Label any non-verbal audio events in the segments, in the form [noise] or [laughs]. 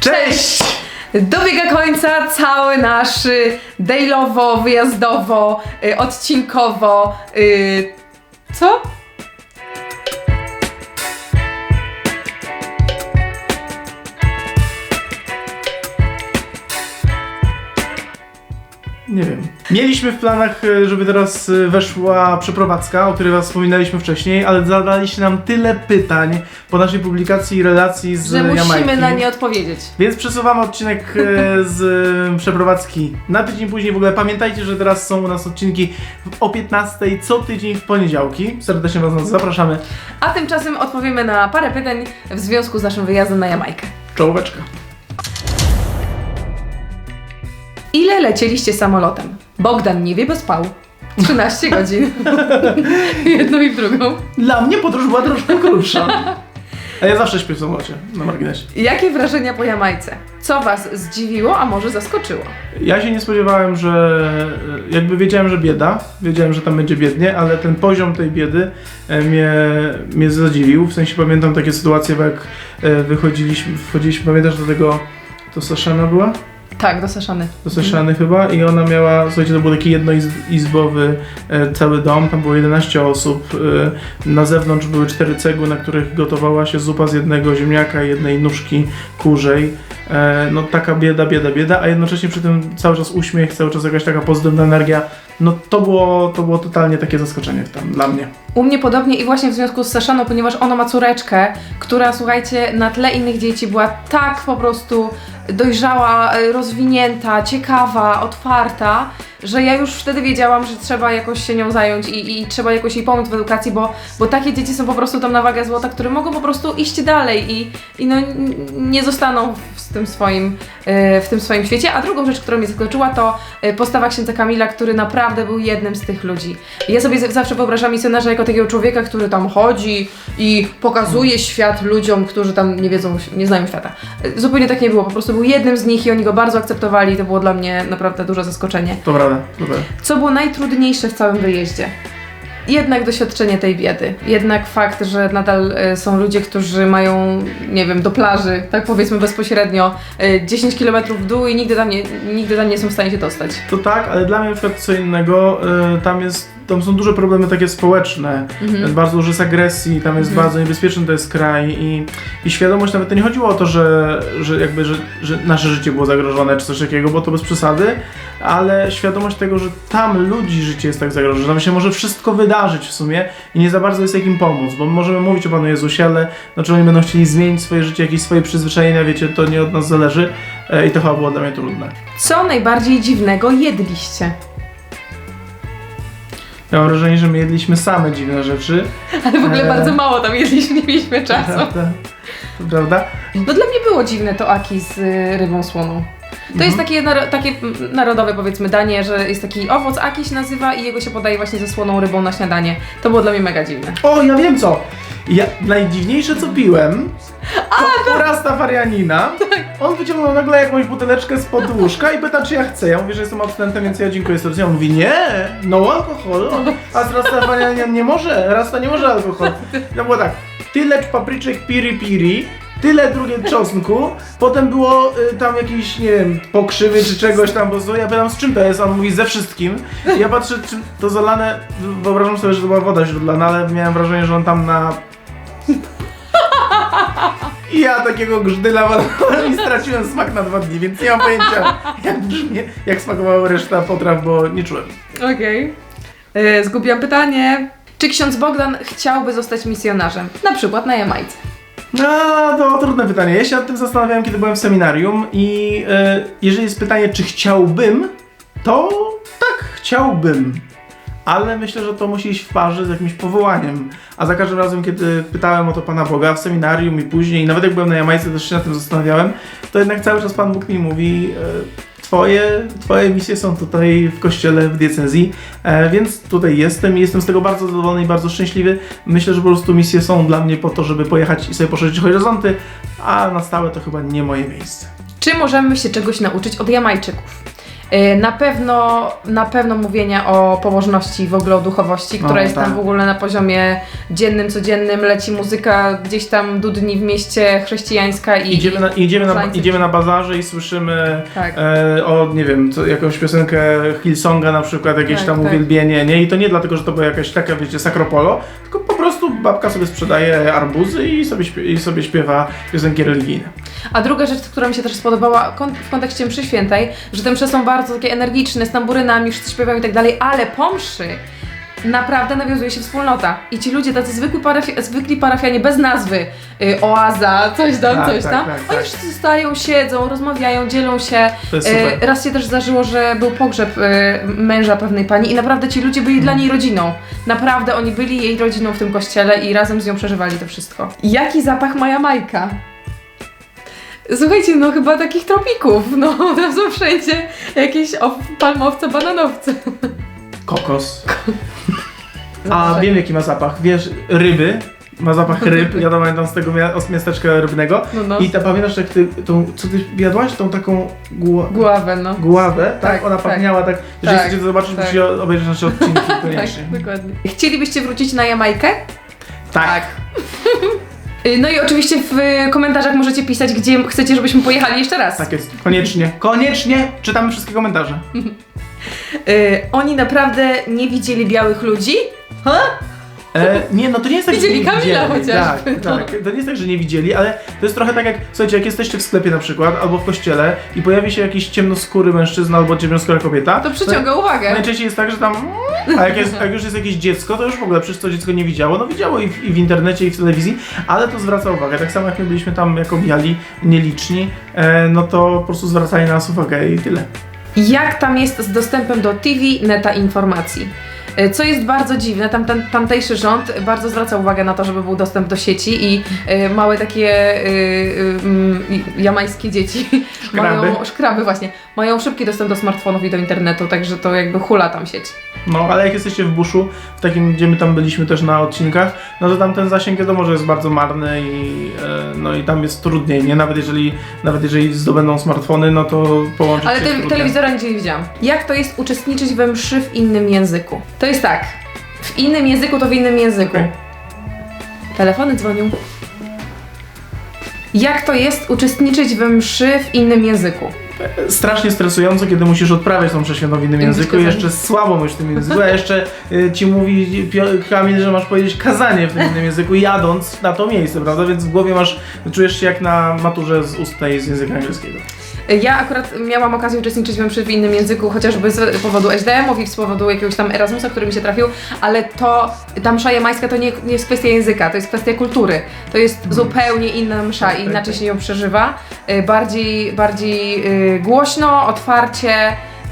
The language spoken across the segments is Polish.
Cześć! Dobiega końca cały nasz y, dailowo, wyjazdowo, y, odcinkowo. y, Co? Nie wiem. Mieliśmy w planach, e, żeby teraz e, weszła przeprowadzka, o której was wspominaliśmy wcześniej, ale zadaliście nam tyle pytań po naszej publikacji i relacji z Że musimy Jamajki. na nie odpowiedzieć. Więc przesuwamy odcinek e, z przeprowadzki na tydzień później. W ogóle pamiętajcie, że teraz są u nas odcinki o 15 co tydzień w poniedziałki. Serdecznie was na to zapraszamy. A tymczasem odpowiemy na parę pytań w związku z naszym wyjazdem na Jamajkę. Czołóweczka. Ile lecieliście samolotem? Bogdan nie wie, bo spał. 13 [laughs] godzin. [laughs] Jedną i w drugą. Dla mnie podróż była troszkę krótsza. A ja zawsze śpię w samolocie, na marginesie. Jakie wrażenia po Jamajce? Co Was zdziwiło, a może zaskoczyło? Ja się nie spodziewałem, że e, jakby wiedziałem, że bieda, wiedziałem, że tam będzie biednie, ale ten poziom tej biedy e, mnie, mnie zadziwił. W sensie pamiętam takie sytuacje, jak e, wychodziliśmy, wchodziliśmy, pamiętasz do tego, to Saszana była? Tak, do Saszany. Do Saszany chyba i ona miała, słuchajcie, to był taki jednoizbowy e, cały dom, tam było 11 osób, e, na zewnątrz były cztery cegły, na których gotowała się zupa z jednego ziemniaka jednej nóżki kurzej. E, no taka bieda, bieda, bieda, a jednocześnie przy tym cały czas uśmiech, cały czas jakaś taka pozytywna energia. No to było, to było totalnie takie zaskoczenie tam dla mnie. U mnie podobnie i właśnie w związku z Saszaną, ponieważ ona ma córeczkę, która słuchajcie, na tle innych dzieci była tak po prostu dojrzała, e, rozwinięta, ciekawa, otwarta, że ja już wtedy wiedziałam, że trzeba jakoś się nią zająć i, i trzeba jakoś jej pomóc w edukacji, bo, bo takie dzieci są po prostu tam na wagę złota, które mogą po prostu iść dalej i, i no, nie zostaną w tym, swoim, e, w tym swoim świecie. A drugą rzecz, która mnie zaskoczyła, to e, postawa księdza Kamila, który naprawdę był jednym z tych ludzi. Ja sobie zawsze wyobrażam misjonarza jako takiego człowieka, który tam chodzi i pokazuje świat ludziom, którzy tam nie wiedzą, nie znają świata. E, Zupełnie tak nie było, po prostu był jednym z nich i oni go bardzo akceptowali. To było dla mnie naprawdę duże zaskoczenie. To prawda, to prawda. Co było najtrudniejsze w całym wyjeździe? Jednak doświadczenie tej biedy. Jednak fakt, że nadal e, są ludzie, którzy mają, nie wiem, do plaży, tak powiedzmy bezpośrednio, e, 10 km w dół i nigdy tam, nie, nigdy tam nie są w stanie się dostać. To tak, ale dla mnie na przykład co innego, tam jest, tam są duże problemy takie społeczne, Mhm. bardzo dużo jest agresji, tam jest Mhm. bardzo niebezpieczny to jest kraj i, i świadomość, nawet to nie chodziło o to, że, że jakby, że, że nasze życie było zagrożone czy coś takiego, bo to bez przesady, ale świadomość tego, że tam ludzi życie jest tak zagrożone, że tam się może wszystko wydarzyć w sumie i nie za bardzo jest jak im pomóc, bo my możemy mówić o Panu Jezusie, ale znaczy oni będą chcieli zmienić swoje życie, jakieś swoje przyzwyczajenia, wiecie, to nie od nas zależy e, i to chyba było dla mnie trudne. Co najbardziej dziwnego jedliście? Ja mam wrażenie, że my jedliśmy same dziwne rzeczy. Ale w ogóle Eee. bardzo mało tam jedliśmy, nie mieliśmy czasu. Prawda? To prawda? No dla mnie było dziwne to aki z y, rybą słoną. To jest takie, naro- takie mm, narodowe powiedzmy danie, że jest taki owoc aki się nazywa i jego się podaje właśnie ze słoną rybą na śniadanie. To było dla mnie mega dziwne. O, ja wiem co! Ja, najdziwniejsze co piłem, to porasta farianina. On wyciągnął nagle jakąś buteleczkę spod łóżka i pyta, czy ja chcę. Ja mówię, że jestem abstynentem, więc ja dziękuję serdecznie. On mówi, nie, no alkohol. A z rasta farianina nie może, rasta nie może alkohol. To było tak, tyle papryczek piri piri, tyle drugie czosnku, potem było y, tam jakieś, nie wiem, pokrzywy czy czegoś tam, bo ja pytam, z czym to jest, a on mówi, ze wszystkim. I ja patrzę, czy to zalane, wyobrażam sobie, że to była woda źródlana, ale miałem wrażenie, że on tam na i ja takiego walnąłem i straciłem smak na dwa dni, więc nie mam pojęcia jak brzmi, jak smakowała reszta potraw, bo nie czułem. Okej. Okay. Zgubiłam pytanie. Czy ksiądz Bogdan chciałby zostać misjonarzem? Na przykład na Jamajce. No, to trudne pytanie. Ja się nad tym zastanawiałem, kiedy byłem w seminarium i e, jeżeli jest pytanie, czy chciałbym, to tak, chciałbym. Ale myślę, że to musi iść w parze z jakimś powołaniem. A za każdym razem, kiedy pytałem o to Pana Boga w seminarium i później, nawet jak byłem na Jamajce, też się nad tym zastanawiałem, to jednak cały czas Pan Bóg mi mówi, e, twoje, twoje misje są tutaj w kościele, w diecezji, e, więc tutaj jestem i jestem z tego bardzo zadowolony i bardzo szczęśliwy. Myślę, że po prostu misje są dla mnie po to, żeby pojechać i sobie poszerzyć horyzonty, a na stałe to chyba nie moje miejsce. Czy możemy się czegoś nauczyć od Jamajczyków? Y, Na pewno, na pewno mówienie o pobożności, w ogóle o duchowości, która O, jest tam tak. w ogóle na poziomie dziennym, codziennym, leci muzyka gdzieś tam dudni w mieście chrześcijańska i... Idziemy na, idziemy, na, idziemy na bazarze i słyszymy Tak. e, o, nie wiem, co, jakąś piosenkę Hillsonga na przykład, jakieś Tak, tam tak. uwielbienie, nie? I to nie dlatego, że to była jakaś taka, wiecie, sakropolo, tylko babka sobie sprzedaje arbuzy i sobie, i sobie śpiewa piosenki religijne. A druga rzecz, która mi się też spodobała kon- w kontekście mszy świętej, że te msze są bardzo takie energiczne, z tamburynami, wszyscy śpiewają i tak dalej, ale po mszy naprawdę nawiązuje się wspólnota. I ci ludzie, tacy zwykli, parafi- zwykli parafianie bez nazwy, y, oaza, coś tam, Tak, coś tak, tam, tak, oni tak. wszyscy stają, siedzą, rozmawiają, dzielą się. To jest super. Y, raz się też zdarzyło, że był pogrzeb y, męża pewnej pani i naprawdę ci ludzie byli dla niej rodziną. Naprawdę oni byli jej rodziną w tym kościele i razem z nią przeżywali to wszystko. Jaki zapach ma Jamajka? Słuchajcie, no chyba takich tropików, no [laughs] tam są wszędzie jakieś ow- palmowce, bananowce. Kokos. [laughs] A wiem jaki ma zapach, wiesz, ryby, ma zapach ryb, ja pamiętam z tego mia- miasteczka rybnego. No, no. I ta, pamiętasz jak ty, tą, co ty jadłaś? Tą taką gła, Gławę, no. gławę, tak? Tak, Ona tak. pachniała tak, jeżeli Tak, chcecie to zobaczyć, tak. musicie obejrzeć nasze odcinki [laughs] Tak, dokładnie. Chcielibyście wrócić na Jamajkę? Tak. Y, No i oczywiście w komentarzach możecie pisać, gdzie chcecie, żebyśmy pojechali jeszcze raz. Tak jest, koniecznie. Koniecznie czytamy wszystkie komentarze. [laughs] Y, oni naprawdę nie widzieli białych ludzi? Ha? E, nie, no to nie jest tak, że Widzieli nie Kamila widzieli. chociażby, Tak, no. tak. To nie jest tak, że nie widzieli, ale to jest trochę tak jak, słuchajcie, jak jesteście w sklepie na przykład, albo w kościele i pojawi się jakiś ciemnoskóry mężczyzna albo ciemnoskóra kobieta. To przyciąga uwagę. Najczęściej jest tak, że tam. A jak, jest, jak już jest jakieś dziecko, to już w ogóle przecież to dziecko nie widziało. No widziało i w, i w internecie, i w telewizji, ale to zwraca uwagę. Tak samo jak my byliśmy tam jako biali, nieliczni, e, no to po prostu zwracali na nas uwagę i tyle. Jak tam jest z dostępem do TV, neta informacji? Y, Co jest bardzo dziwne, tam, ten tamtejszy rząd bardzo zwraca uwagę na to, żeby był dostęp do sieci i y, małe takie y, y, jamańskie dzieci [laughs] Szkraby. mają, szkraby właśnie, mają szybki dostęp do smartfonów i do internetu, także to jakby hula tam sieć. No, ale jak jesteście w buszu, w takim, gdzie my tam byliśmy też na odcinkach, no to tam ten zasięg wiadomo, że jest bardzo marny i, e, no, i tam jest trudniej, nie? Nawet jeżeli, nawet jeżeli zdobędą smartfony, no to połączyć Ale się te, telewizora nigdzie nie widziałam. Jak to jest uczestniczyć we mszy w innym języku? To jest tak, w innym języku to w innym języku. Okej. Telefony dzwonią. Jak to jest uczestniczyć we mszy w innym języku? strasznie stresująco, kiedy musisz odprawiać tą przeświętą w innym języku i jeszcze słabo mówisz w tym języku, a jeszcze y, ci mówi Pio- Kamil, że masz powiedzieć kazanie w tym innym języku jadąc na to miejsce, prawda? Więc w głowie masz, czujesz się jak na maturze z ustnej z języka angielskiego. Ja akurat miałam okazję uczestniczyć mszy w innym języku, chociażby z powodu SDM-ów i z powodu jakiegoś tam Erasmusa, który mi się trafił, ale to, ta msza jamańska to nie, nie jest kwestia języka, to jest kwestia kultury. To jest zupełnie inna msza Tak, i tak, inaczej tak. się ją przeżywa. Y, Bardziej, bardziej y, głośno, otwarcie,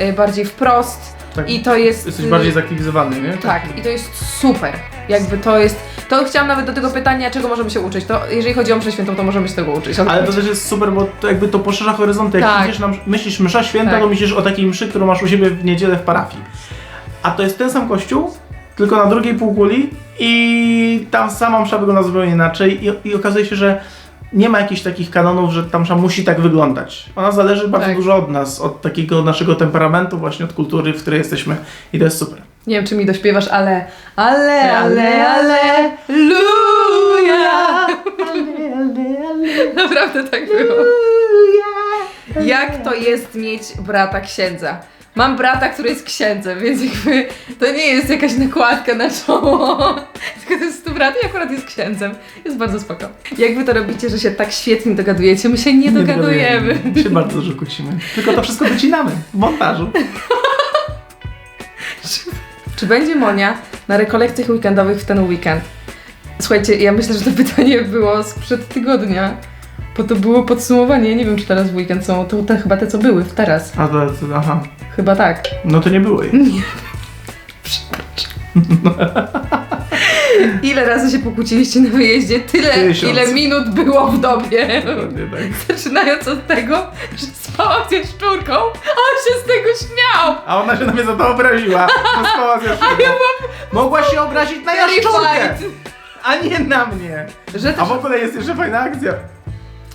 y, bardziej wprost Tak. i to jest... Jesteś bardziej zaktywizowany, nie? Tak, i to jest super. Jakby to jest. To chciałam nawet do tego pytania, czego możemy się uczyć. To jeżeli chodzi o mszę świętą, to możemy się tego uczyć. Ale to też jest super, bo to jakby to poszerza horyzonty. Jak Tak. idziesz na, msz- myślisz msza święta, Tak. to myślisz o takiej mszy, którą masz u siebie w niedzielę w parafii. A to jest ten sam kościół, tylko na drugiej półkuli i tam sama msza wygląda zupełnie inaczej i, i okazuje się, że nie ma jakichś takich kanonów, że ta msza musi tak wyglądać. Ona zależy bardzo Tak. dużo od nas, od takiego naszego temperamentu, właśnie od kultury, w której jesteśmy i to jest super. Nie wiem, czy mi dośpiewasz, ale. Ale, ale, ale. Luja! Naprawdę tak było. Jak to jest mieć brata księdza? Mam brata, który jest księdzem, więc jakby to nie jest jakaś nakładka na czoło. Tylko to jest tu brat i akurat jest księdzem. Jest bardzo spoko. Jak wy to robicie, że się tak świetnie dogadujecie? My się nie, dogadujemy. My się bardzo dużo kłócimy. Tylko to wszystko wycinamy w montażu. Czy będzie Monia na rekolekcjach weekendowych w ten weekend? Słuchajcie, ja myślę, że to pytanie było sprzed tygodnia, bo to było podsumowanie. Nie wiem, czy teraz w weekend są. To te, chyba te, co były w teraz. A to, to aha. Chyba tak. No to nie było jej. [laughs] Ile razy się pokłóciliście na wyjeździe? Tyle, Tysiąc. ile minut było w dobie. Dokładnie tak. Zaczynając od tego, że spałam ze szczurką, a on się z tego śmiał. A ona się na mnie za to obraziła. [laughs] Ze szczurką. Mogła się obrazić na jaszczurkę, Terrified. a nie na mnie. Że A też w ogóle jest jeszcze fajna akcja.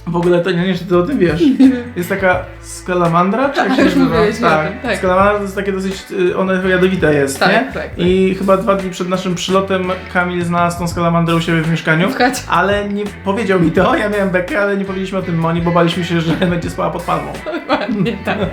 W ogóle to nie wiem, czy ty o tym wiesz. [laughs] Jest taka skalamandra, czy jak Tak, się już nazywa? mówiłeś tym, tak. Skalamandra to jest takie dosyć, y, ona jadowita jest, Tak, nie? tak, tak. I chyba dwa dni przed naszym przylotem Kamil znalazł tą skalamandrę u siebie w mieszkaniu. W chacie. Ale nie powiedział mi to, ja miałem bekę, ale nie powiedzieliśmy o tym Moni, bo baliśmy się, że [laughs] będzie spała pod palmą. Dokładnie tak. [laughs]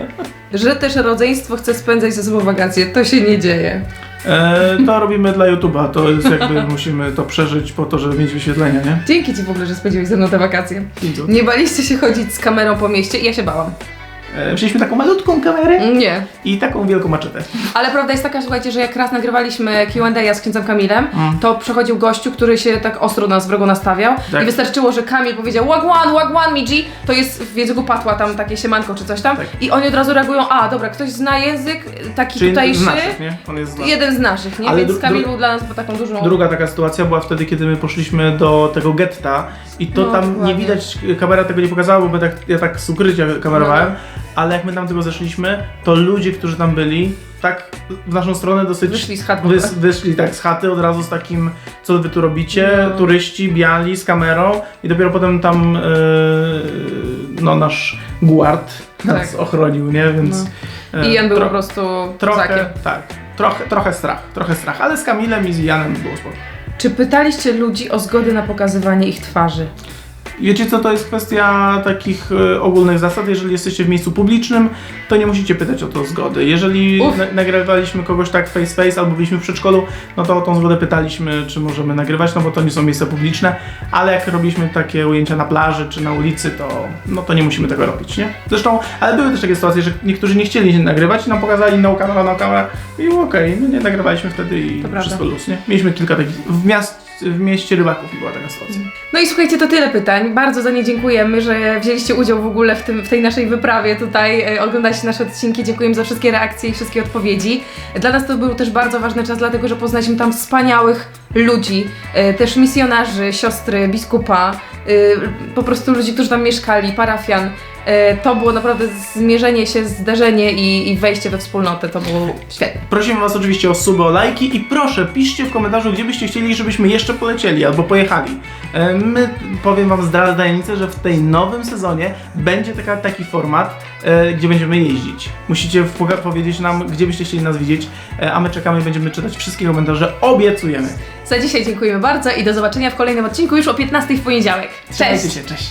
Że też rodzeństwo chce spędzać ze sobą wakacje, to się nie dzieje. E, to robimy dla YouTube'a, to jest jakby [laughs] musimy to przeżyć po to, żeby mieć wyświetlenia, nie? Dzięki Ci w ogóle, że spędziłeś ze mną te wakacje. Nie baliście się chodzić z kamerą po mieście? Ja się bałam. E, wzięliśmy taką malutką kamerę Nie. i taką wielką maczetę. Ale prawda jest taka, słuchajcie, że jak raz nagrywaliśmy Q&A z księdzem Kamilem, Mm. to przechodził gościu, który się tak ostro nas wrogo nastawiał Tak. i wystarczyło, że Kamil powiedział wagwan, wagwan, Miji, to jest w języku patła tam takie siemanko czy coś tam Tak. i oni od razu reagują, a dobra, ktoś zna język taki Czyli tutejszy, z naszych, nie? On jest z naszych. jeden z naszych, nie? Ale Więc dru- Kamil dru- był dla nas taką dużą... Druga taka sytuacja była wtedy, kiedy my poszliśmy do tego getta i to No, tam nie dokładnie. widać, kamera tego nie pokazała, bo my tak, ja tak z ukrycia kamerowałem, No. Ale jak my tam tego zeszliśmy, to ludzie, którzy tam byli, tak w naszą stronę dosyć Wyszli z chat w ogóle. wys, wyszli tak z chaty od razu z takim, co wy tu robicie, No. turyści, biali z kamerą i dopiero potem tam e, no nasz guard nas Tak. ochronił, nie, więc... e, I Jan był tro- po prostu Trochę, kozakiem. tak, trochę, trochę strach, trochę strach, ale z Kamilem i z Janem było spoko. Czy pytaliście ludzi o zgodę na pokazywanie ich twarzy? Wiecie co, to jest kwestia takich e, ogólnych zasad. Jeżeli jesteście w miejscu publicznym, to nie musicie pytać o to zgody. Jeżeli Uf. na nagrywaliśmy kogoś tak face face albo byliśmy w przedszkolu, no to o tą zgodę pytaliśmy, czy możemy nagrywać, no bo to nie są miejsca publiczne. Ale jak robiliśmy takie ujęcia na plaży czy na ulicy, to, no to nie musimy tego robić, nie? Zresztą, ale były też takie sytuacje, że niektórzy nie chcieli się nagrywać i nam pokazali no kamera, no kamera i okej, my nie nagrywaliśmy wtedy i To prawda. wszystko luz, nie? Mieliśmy kilka takich, w, miast, w mieście rybaków była taka sytuacja. No i słuchajcie, to tyle pytań. Bardzo za nie dziękujemy, że wzięliście udział w ogóle w, tym, w tej naszej wyprawie tutaj, e, oglądaliście nasze odcinki. Dziękujemy za wszystkie reakcje i wszystkie odpowiedzi. Dla nas to był też bardzo ważny czas, dlatego że poznaliśmy tam wspaniałych ludzi, e, też misjonarzy, siostry, biskupa, e, po prostu ludzi, którzy tam mieszkali, parafian. E, To było naprawdę zmierzenie się, zderzenie i, i wejście we wspólnotę. To było świetne. Prosimy Was oczywiście o suby, o lajki i proszę, piszcie w komentarzu, gdzie byście chcieli, żebyśmy jeszcze polecieli albo pojechali. E, My, powiem Wam, zdradzę tajemnicę, że w tej nowym sezonie będzie taka, taki format, e, gdzie będziemy jeździć. Musicie powiedzieć nam, gdzie byście chcieli nas widzieć, a my czekamy i będziemy czytać wszystkie komentarze. Obiecujemy. Za dzisiaj dziękujemy bardzo i do zobaczenia w kolejnym odcinku już o 15 w poniedziałek. Trzymajcie Cześć! się, cześć!